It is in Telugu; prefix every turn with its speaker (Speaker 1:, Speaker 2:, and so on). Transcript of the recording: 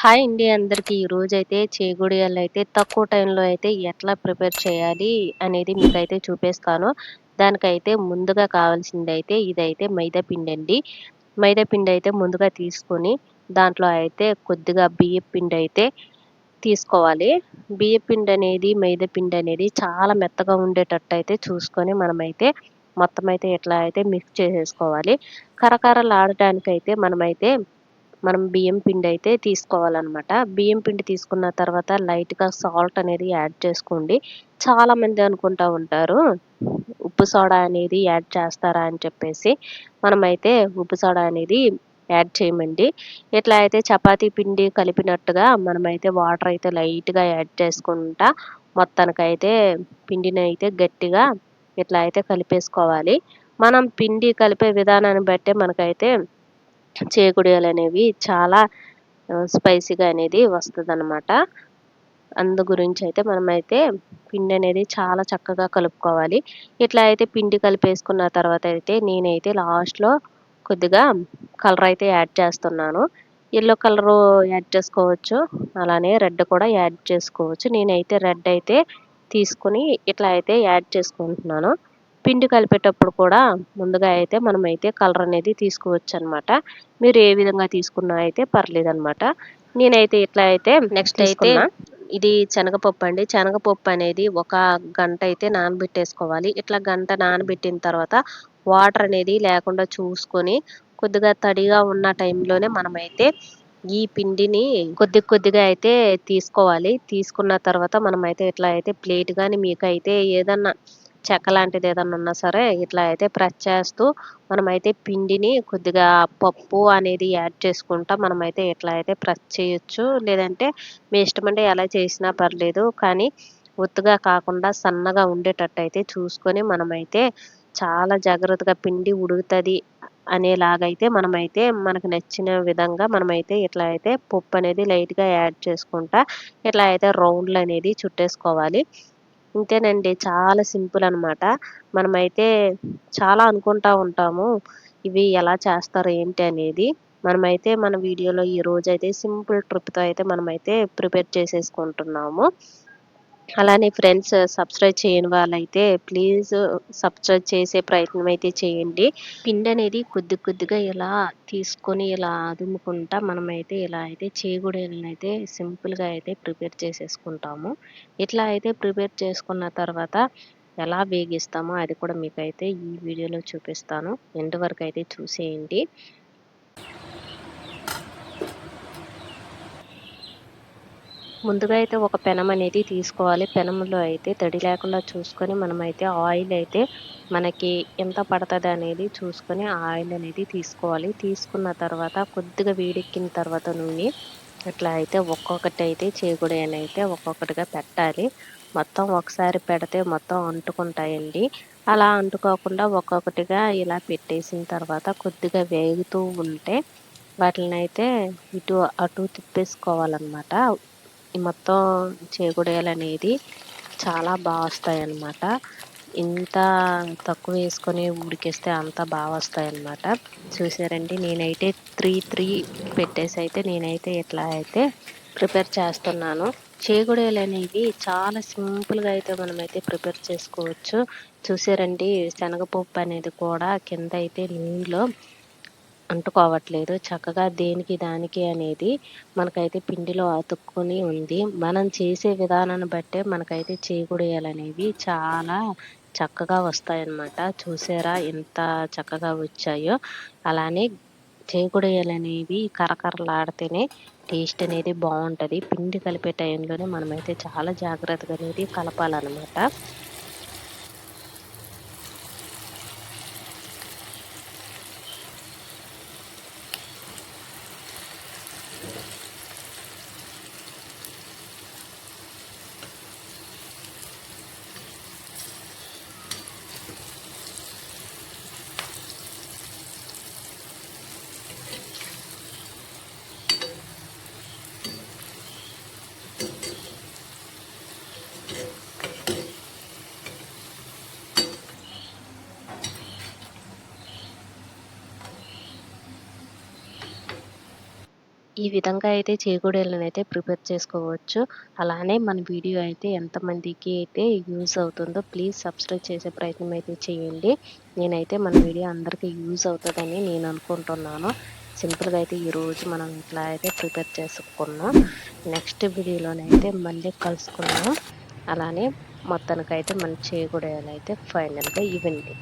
Speaker 1: హాయ్ అండి అందరికి. ఈరోజు అయితే చేగుడియాలు అయితే తక్కువ టైంలో అయితే ఎట్లా ప్రిపేర్ చేయాలి అనేది మీకైతే చూపిస్తాను. దానికైతే ముందుగా కావాల్సింది అయితే ఇదైతే మైదా పిండి అండి. మైదా పిండి అయితే ముందుగా తీసుకొని దాంట్లో అయితే కొద్దిగా బియ్యపిండి అయితే తీసుకోవాలి. బియ్యపిండి అనేది మైదా పిండి అనేది చాలా మెత్తగా ఉండేటట్టు అయితే చూసుకొని మనమైతే మొత్తం అయితే ఎట్లా అయితే మిక్స్ చేసేసుకోవాలి. కరకరలు ఆడటానికైతే మనమైతే మనం బియ్యం పిండి అయితే తీసుకోవాలన్నమాట. బియ్యం పిండి తీసుకున్న తర్వాత లైట్గా సాల్ట్ అనేది యాడ్ చేసుకోండి. చాలామంది అనుకుంటూ అనుకుంటా ఉంటారు ఉప్పు సోడా అనేది యాడ్ చేస్తారా అని చెప్పేసి. మనమైతే ఉప్పు సోడా అనేది యాడ్ చేయమండి. ఇట్లా అయితే చపాతీ పిండి కలిపినట్టుగా మనమైతే వాటర్ అయితే లైట్గా యాడ్ చేసుకుంటా మొత్తానికైతే పిండిని అయితే గట్టిగా ఇట్లా అయితే కలిపేసుకోవాలి. మనం పిండి కలిపే విధానాన్ని బట్టే మనకైతే చేకుడియాలు అనేవి చాలా స్పైసీగా అనేది వస్తుంది అనమాట అందు గురించి అయితే మనమైతే పిండి అనేది చాలా చక్కగా కలుపుకోవాలి. ఇట్లా అయితే పిండి కలిపేసుకున్న తర్వాత అయితే నేనైతే లాస్ట్లో కొద్దిగా కలర్ అయితే యాడ్ చేస్తున్నాను. ఎల్లో కలరు యాడ్ చేసుకోవచ్చు అలానే రెడ్ కూడా యాడ్ చేసుకోవచ్చు. నేనైతే రెడ్ అయితే తీసుకుని ఇట్లా అయితే యాడ్ చేసుకుంటున్నాను. పిండి కలిపేటప్పుడు కూడా ముందుగా అయితే మనం అయితే కలర్ అనేది తీసుకోవచ్చు అనమాట మీరు ఏ విధంగా తీసుకున్నా అయితే పర్లేదు అనమాట నేనైతే ఇట్లా అయితే నెక్స్ట్ అయితే ఇది శనగపప్పు అండి. శనగపప్పు అనేది ఒక గంట అయితే నానబెట్టేసుకోవాలి. ఇట్లా గంట నానబెట్టిన తర్వాత వాటర్ అనేది లేకుండా చూసుకొని కొద్దిగా తడిగా ఉన్న టైంలోనే మనమైతే ఈ పిండిని కొద్ది కొద్దిగా అయితే తీసుకోవాలి. తీసుకున్న తర్వాత మనమైతే ఇట్లా అయితే ప్లేట్ కానీ మీకు అయితే ఏదన్నా చెక్క లాంటిది ఏదన్నా ఉన్నా సరే ఇట్లా అయితే ప్రెస్ చేస్తూ మనమైతే పిండిని కొద్దిగా పప్పు అనేది యాడ్ చేసుకుంటా మనమైతే ఇట్లా అయితే ప్రెస్ చేయొచ్చు. లేదంటే మీ ఇష్టమంటే ఎలా చేసినా పర్లేదు కానీ ఒత్తుగా కాకుండా సన్నగా ఉండేటట్టు అయితే చూసుకొని మనమైతే చాలా జాగ్రత్తగా పిండి ఉడుకుతుంది అనేలాగైతే మనమైతే మనకు నచ్చిన విధంగా మనమైతే ఇట్లా అయితే పప్పు అనేది లైట్గా యాడ్ చేసుకుంటా ఇట్లా అయితే రౌండ్లు అనేది చుట్టేసుకోవాలి. ఇంతేనండి. చాలా సింపుల్ అనమాట మనమైతే చాలా అనుకుంటా ఉంటాము ఇవి ఎలా చేస్తారు ఏంటి అనేది. మనమైతే మన వీడియోలో ఈ రోజు అయితే సింపుల్ ట్రిప్తో అయితే మనమైతే ప్రిపేర్ చేసేసుకుంటున్నాము. అలానే ఫ్రెండ్స్ సబ్స్క్రైబ్ చేయని వాళ్ళైతే ప్లీజ్ సబ్స్క్రైబ్ చేసే ప్రయత్నం అయితే చేయండి. పిండి అనేది కొద్ది కొద్దిగా ఇలా తీసుకొని ఇలా అదుముకుంటా మనమైతే ఇలా అయితే చేయకూడదని అయితే సింపుల్గా అయితే ప్రిపేర్ చేసేసుకుంటాము. ఇట్లా అయితే ప్రిపేర్ చేసుకున్న తర్వాత ఎలా వేగిస్తామో అది కూడా మీకైతే ఈ వీడియోలో చూపిస్తాను. ఎండ్ వరకు అయితే చూసేయండి. ముందుగా అయితే ఒక పెనం అనేది తీసుకోవాలి. పెనంలో అయితే తడి లేకుండా చూసుకొని మనమైతే ఆయిల్ అయితే మనకి ఎంత పడుతుంది అనేది చూసుకొని ఆయిల్ అనేది తీసుకోవాలి. తీసుకున్న తర్వాత కొద్దిగా వేడెక్కిన తర్వాత నూనె ఇట్లా అయితే ఒక్కొక్కటి అయితే చేయకూడని అయితే ఒక్కొక్కటిగా పెట్టాలి. మొత్తం ఒకసారి పెడితే మొత్తం అంటుకుంటాయండి. అలా అంటుకోకుండా ఒక్కొక్కటిగా ఇలా పెట్టేసిన తర్వాత కొద్దిగా వేగుతూ ఉంటే వాటిని అయితే ఇటు అటు తిప్పేసుకోవాలన్నమాట. ఈ మొత్తం చేగుడేలు అనేది చాలా బాగా వస్తాయి అన్నమాట ఇంత తక్కువ వేసుకొని ఉడికేస్తే అంత బాగా వస్తాయి అన్నమాట చూసారండి నేనైతే త్రీ త్రీ పెట్టేసి అయితే నేనైతే ఇట్లా అయితే ప్రిపేర్ చేస్తున్నాను. చేగుడేలు అనేవి చాలా సింపుల్గా అయితే మనమైతే ప్రిపేర్ చేసుకోవచ్చు. చూసారండి శనగపప్పు అనేది కూడా కింద అయితే నూనెలో అంటుకోవట్లేదు. చక్కగా దేనికి దానికి అనేది మనకైతే పిండిలో అతుక్కొని ఉంది. మనం చేసే విధానాన్ని బట్టే మనకైతే చేకూడేయాలనేవి చాలా చక్కగా వస్తాయన్నమాట. చూసారా ఎంత చక్కగా వచ్చాయో. అలానే చేకూడేయాలనేవి కరకరలాడితేనే టేస్ట్ అనేది బాగుంటుంది. పిండి కలిపే టైంలోనే మనమైతే చాలా జాగ్రత్తగా అనేది కలపాలన్నమాట. ఈ విధంగా అయితే చేకూడీలను అయితే ప్రిపేర్ చేసుకోవచ్చు. అలానే మన వీడియో అయితే ఎంతమందికి అయితే యూజ్ అవుతుందో ప్లీజ్ సబ్స్క్రైబ్ చేసే ప్రయత్నం అయితే చేయండి. నేనైతే మన వీడియో అందరికీ యూజ్ అవుతుందని నేను అనుకుంటున్నాను. సింపుల్గా అయితే ఈరోజు మనం ఇట్లా అయితే ప్రిపేర్ చేసుకున్నాం. నెక్స్ట్ వీడియోలోనైతే మళ్ళీ కలుసుకున్నాం అలానే మొత్తానికైతే మన చేయకూడదు అయితే ఫైనల్గా ఇవ్వండి.